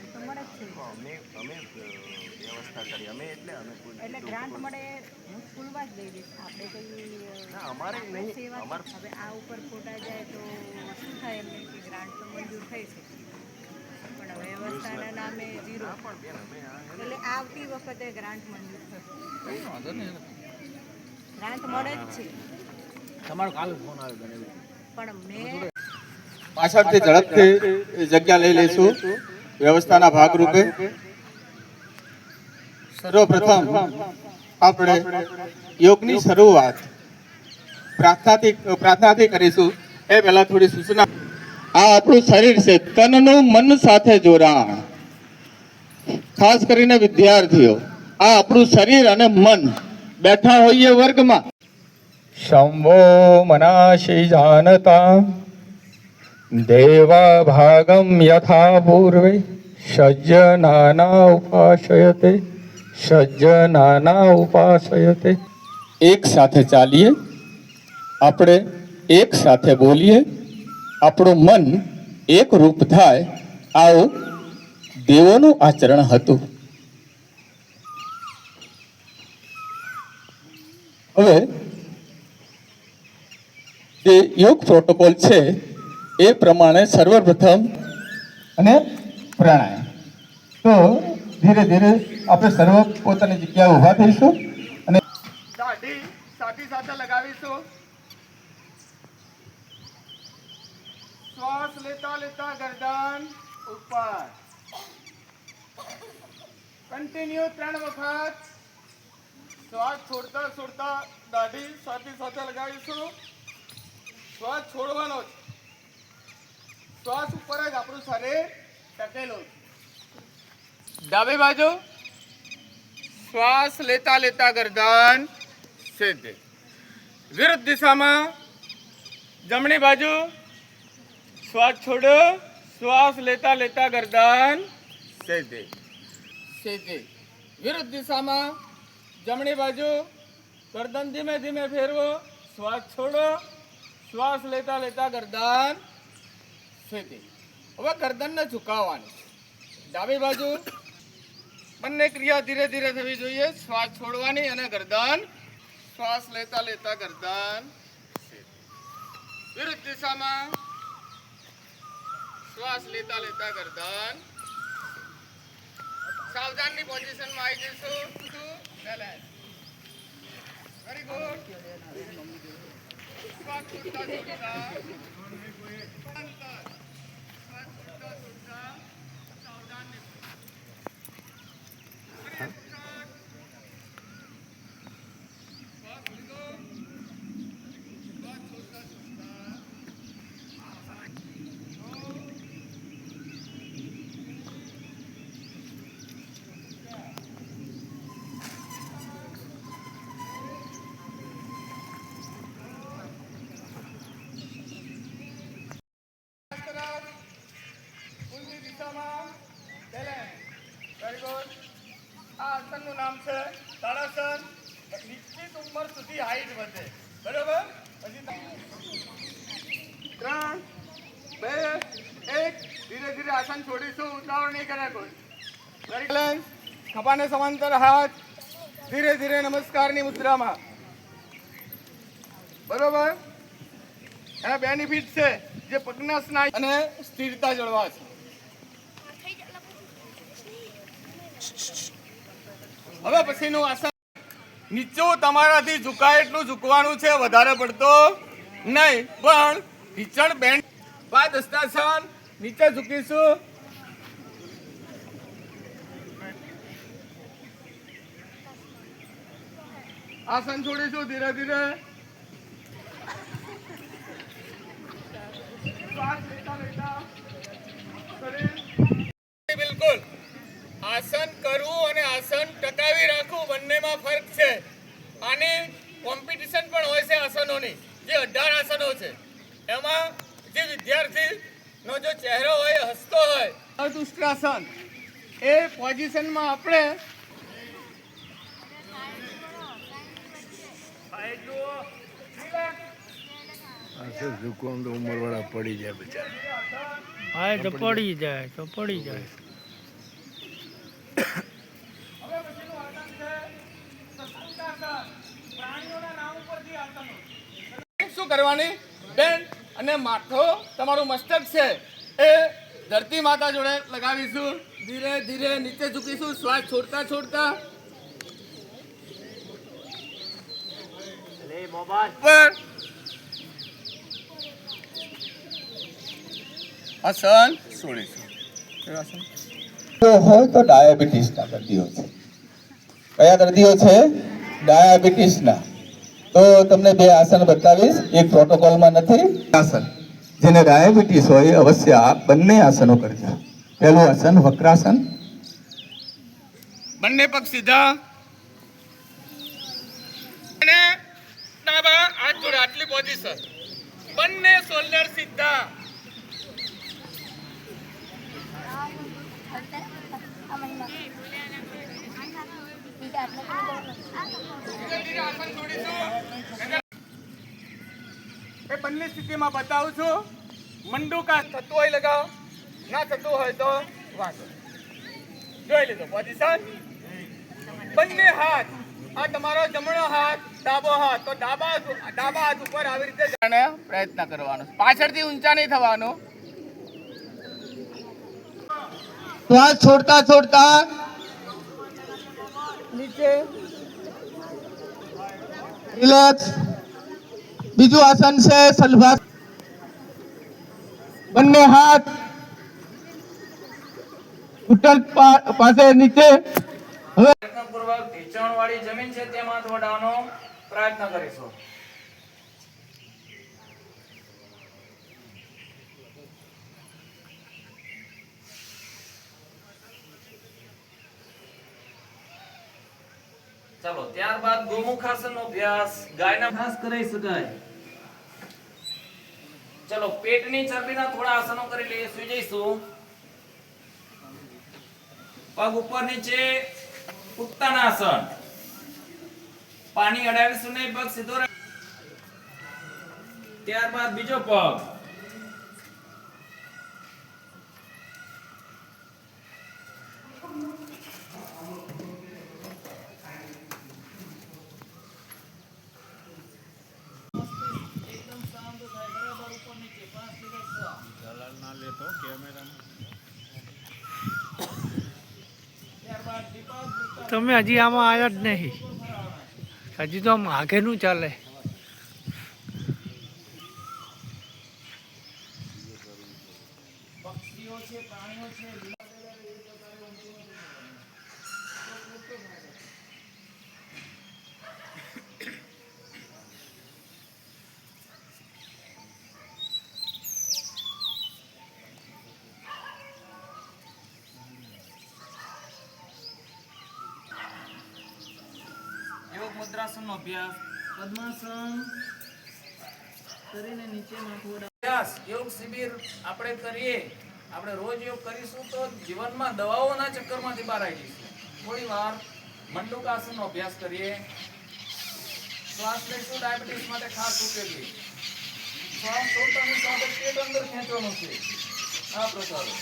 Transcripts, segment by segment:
Grant તો મળે જ છે. અમે અમે વ્યવસ્થા કરી. અમે એટલે અમે એટલે ગ્રાન્ટ મળે હું સ્કૂલમાં જ દઈ દઈશ. આપણે કઈ અમારે નહીં. સેવા હવે આ ઉપર ખોટા જાય તો શું થાય એમને કે ગ્રાન્ટ તો મંજૂર થઈ શકે. પણ વ્યવસ્થાના નામે ઝીરો. એટલે આવતી વખતે ગ્રાન્ટ મંજૂર થશે. ગ્રાન્ટ મળે જ છે. તમારો કાલ ફોન આવ્યો પણ મેં પાછળથી ઝડપથી જગ્યા લઈ લઈશું. વ્યવસ્થાના ભાગરૂપે સર્વપ્રથમ આપણે યોગની શરૂઆત પ્રાર્થનાથી પ્રાર્થનાથી કરીશું. એ પહેલા થોડી સૂચના આ આપણું શરીર છે, તનનું મન સાથે જોડાણ. ખાસ કરીને વિદ્યાર્થીઓ, આ આપણું શરીર અને મન બેઠા હોઈએ વર્ગમાં. શંભો મનાશી જાનતા. દેવા ભાગમ યથા પૂર્વે સજ્જનાના ઉપાસયતે સજ્જનાના ઉપાસયતે એક સાથે ચાલીએ આપણે એક સાથે બોલીએ આપણું મન એક રૂપ થાય આવું દેવોનું આચરણ હતું હવે જે યોગ પ્રોટોકોલ છે એ પ્રમાણે સર્વપ્રથમ અને પ્રાણાયામ. તો ધીરે ધીરે આપણે સર્વ પોતાની જગ્યાએ ઊભા થઈશું અને દાઢી સાથી સાથે લગાવીશું. શ્વાસ લેતા લેતા ગરદન ઉપર. કન્ટિન્યુ ત્રણ વખત. શ્વાસ છોડતા છોડતા દાઢી સાથે સાથે લગાવીશું. શ્વાસ છોડવાનો છે શ્વાસ ઉપર જ આપણું શરીર ટકેલું ડાબી બાજુ? શ્વાસ લેતા લેતા ગરદન સીધી. વિરુદ્ધ દિશામાં જમણી બાજુ? શ્વાસ છોડો. શ્વાસ લેતા લેતા ગરદન સીધી. સીધી. વિરુદ્ધ દિશામાં જમણી બાજુ? ગરદન ધીમે ધીમે ફેરવો. શ્વાસ છોડો. શ્વાસ લેતા લેતા ગરદન સીધી હવે ગરદનને ઝુકાવવાની. ડાબી બાજુ બંને ક્રિયા ધીરે ધીરે થવી જોઈએ. શ્વાસ છોડવાની અને ગરદન. શ્વાસ લેતા લેતા ગરદન. વિરુદ્ધ દિશામાં શ્વાસ લેતા લેતા ગરદન. સાવધાનની પોઝિશનમાં આવી જઈશું. વેરી ગુડ શ્વાસ છોડતા છોડતા છોડતા છોડતા સાવધાનની ફરી એક વખત. શ્વાસ લીધો. શ્વાસ છોડતા છોડતા તરફ ઊંધી આ આસનનું નામ છે તાળાસન નિશ્ચિત ઉંમર સુધી હાઈટ વધે. બરાબર? પછી ત્રણ, બે, એક. ધીરે ધીરે આસન છોડીશું. ઉતાવળ નહીં કરે કોઈ. વેરી બેલેન્સ સમાંતર હાથ. ધીરે ધીરે નમસ્કારની મુદ્રામાં. બરોબર? એના બેનિફિટ છે જે પગના સ્નાયુ અને સ્થિરતા જળવા છે હવે પછીનું આસન નીચું તમારાથી ઝુકાય એટલું ઝુકવાનું છે, વધારે પડતો નહીં. પણ ઢીચણ બેન્ડ બાદ હસ્તાસન નીચે ઝૂકીશું. આસન છોડીશું ધીરે ધીરે. બિલકુલ. આસન કરવું અને યોગાસન એ પોઝિશનમાં આપણે ઝુકવાનું પડી જાય બિચારા. હા તો પડી જાય તો પડી જાય. શું કરવાની? બેન અને માથો તમારું મસ્તક છે. એ ધરતી માતા જોડે લગાવીશું. ધીરે ધીરે નીચે ઝૂકીશું. શ્વાસ છોડતા છોડતા. આસન છોડીશું હોય તો ડાયાબિટીસના દર્દીઓ છે. કયા દર્દીઓ છે? ડાયાબિટીસના. તો તમને બે આસન બતાવીશ. એક પ્રોટોકોલમાં નથી. આસન. જેને ડાયાબિટીસ હોય અવશ્ય આ બંને આસનો કરજો. પહેલું આસન વક્રાસન. બંને પગ સીધા. અને ડાબા હાથ જોડે આટલી પોઝિશન બંને શોલ્ડર સીધા. આસન છોડીશું. એ બંને સ્થિતિમાં બતાવું છું. મંડુકા થતું હોય લગાવો. ના થતું હોય તો વાંચો જોઈ લીધો પોઝિશન બંને હાથ. આ તમારો જમણો હાથ, ડાબો હાથ. તો ડાબા ડાબા હાથ ઉપર આવી રીતે જાણે પ્રયત્ન કરવાનો પાછળથી ઊંચા નહીં થવાનું. શ્વાસ છોડતા છોડતા નીચે. રિલેક્સ. બીજું આસન છે સલભા બંને હાથ ઘૂંટણ પાસે નીચે. હવે પ્રયત્નપૂર્વક ઢીંચણવાળી જમીન છે તેમાં હાથ પ્રયત્ન કરીશું. ચાલો ત્યારબાદ ગોમુખાસન નો અભ્યાસ ગાયના ખાસ કરી શકાય. ચલો, પેટની ચરબીના થોડા આસનો કરી લઈએ સુઈ જઈશું પગ ઉપર નીચે ઉત્તાનાસન પાણી અડાવીશું નહીં, પગ સીધો ત્યારબાદ બીજો પગ. તમે હજી આમાં આવ્યા જ નહીં. હજી તો આમ આગેનું ચાલે પક્ષીઓ છે પ્રાણીઓ છે યોગ મુદ્રાસનનો અભ્યાસ. પદ્માસન કરીને નીચે માથું અભ્યાસ યોગ શિબિર આપણે કરીએ. આપણે રોજ યોગ કરીશું તો જીવનમાં દવાઓના ચક્કરમાંથી બહાર આવી જઈશું. થોડી વાર મંડુકાસનનો અભ્યાસ કરીએ. શ્વાસ લઈશું ડાયાબિટીસ માટે ખાસ ઉપયોગી. શ્વાસ છોડતાની સાથે પેટ અંદર ખેંચવાનું છે. આ પ્રકારે.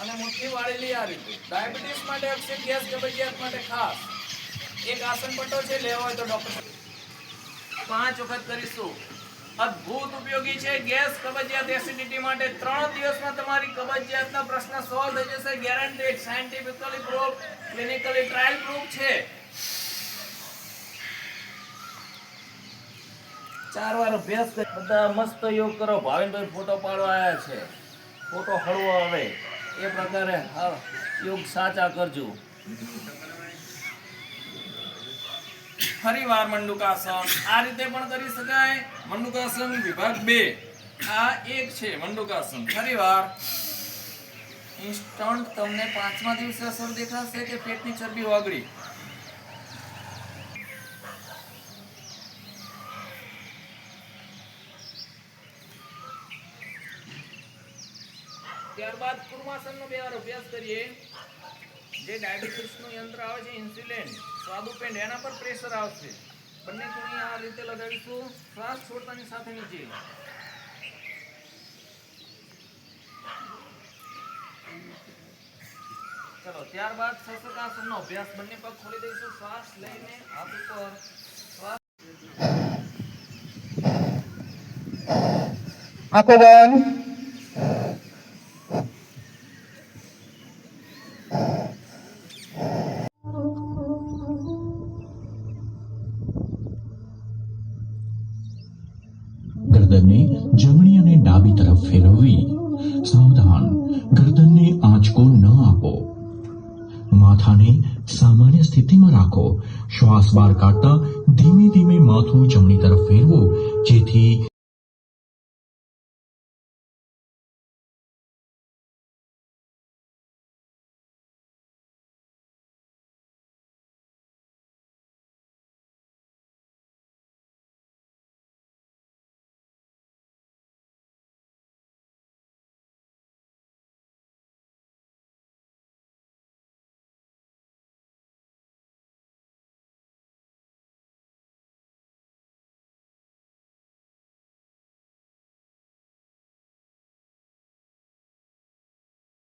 અને મુઠ્ઠી વાળેલી આ રીતે. ડાયાબિટીસ માટે અક્ષય ગેસ કબજિયાત માટે ખાસ. એક આસન પટ્ટો છે, લેવો હોય તો ડોક્ટર પાંચ વખત કરીશું. અદ્ભુત ઉપયોગી છે. ગેસ કબજિયાત એસિડિટી માટે ત્રણ દિવસમાં તમારી કબજિયાતના પ્રશ્ન સોલ્વ થઈ જશે. Guaranteed scientifically proof clinically trial proof છે. ચાર વાર અભ્યાસ કરી બધા મસ્ત યોગ કરો. ભાવિનભાઈ ફોટો પાડવા આવ્યા છે. ફોટો હળવો આવે. એ પ્રકારે યોગ સાચા કરજો. ફરી વાર મંડુકાસન. આ રીતે પણ કરી શકાય. મંડુકાસન વિભાગ બે. આ એક છે મંડુકાસન. ફરીવાર ઇન્સ્ટન્ટ તમને પાંચમા દિવસે અસર દેખાશે કે પેટની ચરબી ઓગળી. ત્યારબાદ કુર્માસનનો બે વાર અભ્યાસ કરીએ. જે ડાયાબિટીસનું યંત્ર આવે છે, ઇન્સ્યુલિન સ્વાદુપિંડ એના પર પ્રેશર આવશે. બંને કોણી આ રીતે લગાવીશું શ્વાસ છોડતાની સાથે નીચે. ચલો, ત્યારબાદ શસ્ત્રાસનનો અભ્યાસ. બંને પગ ખોલી દઈશું. શ્વાસ લઈને હાથ ઉપર. આંખો બંધ. સ્થિતિમાં રાખો. શ્વાસ બહાર કાઢતા ધીમે ધીમે માથું જમણી તરફ ફેરવો જેથી